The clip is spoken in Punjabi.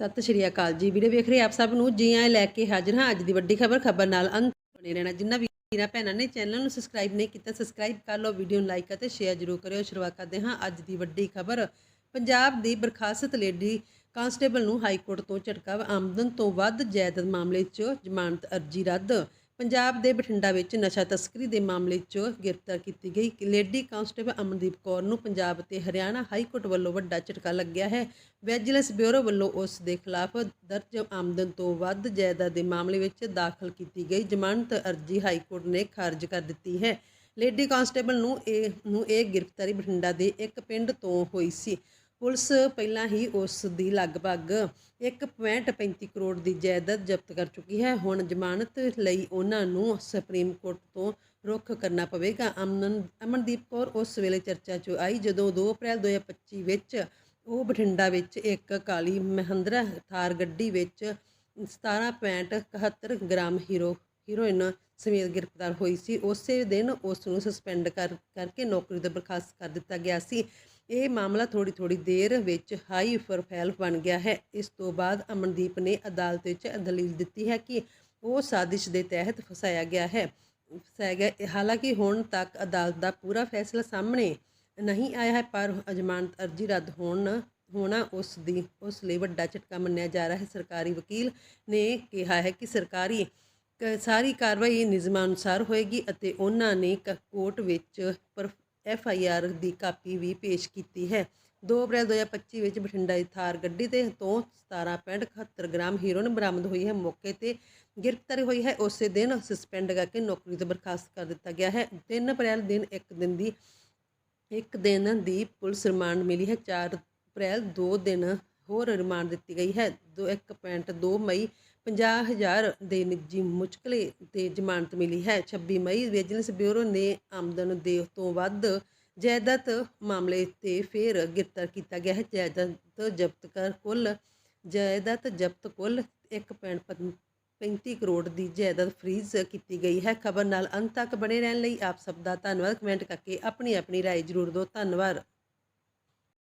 ਸਤਿ ਸ਼੍ਰੀ ਅਕਾਲ ਜੀ। ਵੀਡੀਓ ਵੇਖ ਰਹੇ ਆਪ ਸਭ ਨੂੰ ਜੀ ਆਇਆਂ ਲੈ ਕੇ ਹਾਜ਼ਰ ਹਾਂ। ਅੱਜ ਦੀ ਵੱਡੀ ਖਬਰ ਖਬਰ ਨਾਲ ਅੰਤ ਬਣੇ ਰਹਿਣਾ। ਜਿੰਨਾ ਵੀਰਾਂ, ਭੈਣਾਂ ਨੇ ਚੈਨਲ ਨੂੰ ਸਬਸਕ੍ਰਾਈਬ ਨਹੀਂ ਕੀਤਾ ਸਬਸਕ੍ਰਾਈਬ ਕਰ ਲਓ, ਵੀਡੀਓ ਨੂੰ ਲਾਈਕ ਅਤੇ ਸ਼ੇਅਰ ਜ਼ਰੂਰ ਕਰਿਓ। ਸ਼ੁਰੂਆਤ ਕਰਦੇ ਹਾਂ ਅੱਜ ਦੀ ਵੱਡੀ ਖਬਰ। ਪੰਜਾਬ ਦੀ ਬਰਖਾਸਤ ਲੇਡੀ ਕਾਂਸਟੇਬਲ ਨੂੰ ਹਾਈ ਕੋਰਟ ਤੋਂ ਝਟਕਾ, ਆਮਦਨ ਤੋਂ ਵੱਧ ਜਾਇਦਾਦ ਮਾਮਲੇ 'ਚ ਜ਼ਮਾਨਤ ਅਰਜੀ ਰੱਦ। ਪੰਜਾਬ ਦੇ ਬਠਿੰਡਾ ਵਿੱਚ ਨਸ਼ਾ ਤਸਕਰੀ ਦੇ ਮਾਮਲੇ 'ਚ ਗ੍ਰਿਫਤਾਰ ਕੀਤੀ ਗਈ। ਲੇਡੀ ਕਾਂਸਟੇਬਲ ਅਮਨਦੀਪ ਕੌਰ ਨੂੰ ਪੰਜਾਬ ਤੇ ਹਰਿਆਣਾ ਹਾਈ ਕੋਰਟ ਵੱਲੋਂ ਵੱਡਾ ਝਟਕਾ ਲੱਗਿਆ ਹੈ। ਵਿਜੀਲੈਂਸ ਬਿਊਰੋ ਵੱਲੋਂ ਉਸ ਦੇ ਖਿਲਾਫ ਦਰਜ ਆਮਦਨ ਤੋਂ ਵੱਧ ਜਾਇਦਾਦ ਦੇ ਮਾਮਲੇ ਵਿੱਚ ਦਾਖਲ ਕੀਤੀ ਗਈ। ਜ਼ਮਾਨਤ ਅਰਜੀ ਹਾਈ ਕੋਰਟ ਨੇ ਖਾਰਜ ਕਰ ਦਿੱਤੀ ਹੈ। ਲੇਡੀ ਕਾਂਸਟੇਬਲ ਨੂੰ ਇਹ ਨੂੰ ਇਹ ਗ੍ਰਿਫਤਾਰੀ ਬਠਿੰਡਾ ਦੇ ਇੱਕ ਪਿੰਡ ਤੋਂ ਹੋਈ ਸੀ। ਪੁਲਿਸ ਪਹਿਲਾਂ ਹੀ ਉਸ ਦੀ ਲਗਭਗ 1.35 ਕਰੋੜ ਦੀ ਜਾਇਦਾਦ ਜ਼ਬਤ ਕਰ ਚੁੱਕੀ ਹੈ। ਹੁਣ ਜ਼ਮਾਨਤ ਲਈ ਉਹਨਾਂ ਨੂੰ ਸੁਪਰੀਮ ਕੋਰਟ ਤੋਂ ਰੁੱਖ ਕਰਨਾ ਪਵੇਗਾ। ਅਮਨ, ਅਮਨਦੀਪ ਕੌਰ ਉਸ ਵੇਲੇ ਚਰਚਾ 'ਚ ਆਈ ਜਦੋਂ 2 ਅਪ੍ਰੈਲ 2025 ਵਿੱਚ ਉਹ ਬਠਿੰਡਾ ਵਿੱਚ ਇੱਕ ਕਾਲੀ ਮਹਿੰਦਰਾ ਥਾਰ ਗੱਡੀ ਵਿੱਚ 17.71 ਗ੍ਰਾਮ ਹੀਰੋ, ਹੀਰੋਇਨ ਸਮੇਤ ਗ੍ਰਿਫਤਾਰ ਹੋਈ ਸੀ। ਉਸੇ ਦਿਨ ਉਸ ਨੂੰ ਸਸਪੈਂਡ ਕਰ, ਕਰਕੇ ਨੌਕਰੀ ਤੋਂ ਬਰਖਾਸਤ ਕਰ ਦਿੱਤਾ ਗਿਆ ਸੀ। ਇਹ ਮਾਮਲਾ ਥੋੜੀ ਥੋੜੀ ਦੇਰ ਵਿੱਚ ਹਾਈ ਪ੍ਰੋਫਾਈਲ ਬਣ ਗਿਆ ਹੈ। ਇਸ ਤੋਂ ਬਾਅਦ ਅਮਨਦੀਪ ਨੇ ਅਦਾਲਤ ਵਿੱਚ ਦਲੀਲ ਦਿੱਤੀ ਹੈ ਕਿ ਉਹ ਸਾਜ਼ਿਸ਼ ਦੇ ਤਹਿਤ ਫਸਾਇਆ ਗਿਆ ਹੈ। ਫਸਾਇਆ ਗਿਆ, ਹਾਲਾਂਕਿ ਹੁਣ ਤੱਕ ਅਦਾਲਤ ਦਾ ਪੂਰਾ ਫੈਸਲਾ ਸਾਹਮਣੇ ਨਹੀਂ ਆਇਆ ਹੈ, ਪਰ ਜ਼ਮਾਨਤ ਅਰਜੀ ਰੱਦ ਹੋਣ, ਹੋਣਾ ਉਸ ਦੀ, ਉਸ ਲਈ ਵੱਡਾ ਝਟਕਾ ਮੰਨਿਆ ਜਾ ਰਿਹਾ ਹੈ। ਸਰਕਾਰੀ ਵਕੀਲ ਨੇ ਕਿਹਾ ਹੈ ਕਿ ਸਰਕਾਰੀ ਸਾਰੀ ਕਾਰਵਾਈ ਨਿਯਮਾਂ ਅਨੁਸਾਰ ਹੋਏਗੀ ਅਤੇ ਉਹਨਾਂ ਨੇ ਕ- ਕੋਰਟ ਵਿੱਚ ਪਰ ਐਫ ਆਈ ਆਰ ਦੀ ਕਾਪੀ ਵੀ ਪੇਸ਼ ਕੀਤੀ ਹੈ। 2 ਅਪ੍ਰੈਲ 2025 ਵਿੱਚ ਬਠਿੰਡਾ ਦੀ ਥਾਰ ਗੱਡੀ ਤੇ ਤੋਂ 17.71 ਗ੍ਰਾਮ ਹੀਰੋਇਨ ਬਰਾਮਦ ਹੋਈ ਹੈ। ਮੌਕੇ ਤੇ ਗ੍ਰਿਫਤਾਰੀ ਹੋਈ ਹੈ। ਉਸੇ ਦਿਨ ਸਸਪੈਂਡ ਕਰਕੇ ਨੌਕਰੀ ਤੋਂ ਬਰਖਾਸਤ ਕਰ ਦਿੱਤਾ ਗਿਆ ਹੈ। 3 ਅਪ੍ਰੈਲ ਦਿਨ ਇੱਕ ਦਿਨ ਦੀ, ਇੱਕ ਦਿਨ ਦੀ ਪੁਲਿਸ ਰਿਮਾਂਡ ਮਿਲੀ ਹੈ। 4 ਅਪ੍ਰੈਲ 2 ਦਿਨ ਹੋਰ ਰਿਮਾਂਡ ਦਿੱਤੀ ਗਈ ਹੈ। 1.2 ਮਈ 50000 ਦੇ ਨਿੱਜੀ ਮੁਚਕਲੇ ਤੇ ਜ਼ਮਾਨਤ ਮਿਲੀ ਹੈ 26 ਮਈ ਵਿਜੀਲੈਂਸ ਬਿਊਰੋ ਨੇ ਆਮਦਨ ਦੇ ਤੋਂ ਵੱਧ ਜਾਇਦਾਦ ਮਾਮਲੇ ਤੇ ਫਿਰ ਗ੍ਰਿਫਤਾਰ ਕੀਤਾ ਗਿਆ ਹੈ ਜਾਇਦਾਦ ਜ਼ਬਤ ਕਰ ਕੁੱਲ ਜਾਇਦਾਦ ਜ਼ਬਤ ਕੁੱਲ 1.35 ਕਰੋੜ ਦੀ ਜਾਇਦਾਦ ਫਰੀਜ਼ ਕੀਤੀ ਗਈ ਹੈ ਖਬਰ ਨਾਲ ਅੰਤ ਤੱਕ ਬਣੇ ਰਹਿਣ ਲਈ ਆਪ ਸਭ ਦਾ ਧੰਨਵਾਦ ਕਮੈਂਟ ਕਰਕੇ ਆਪਣੀ ਆਪਣੀ رائے ਜ਼ਰੂਰ ਦਿਓ ਧੰਨਵਾਦ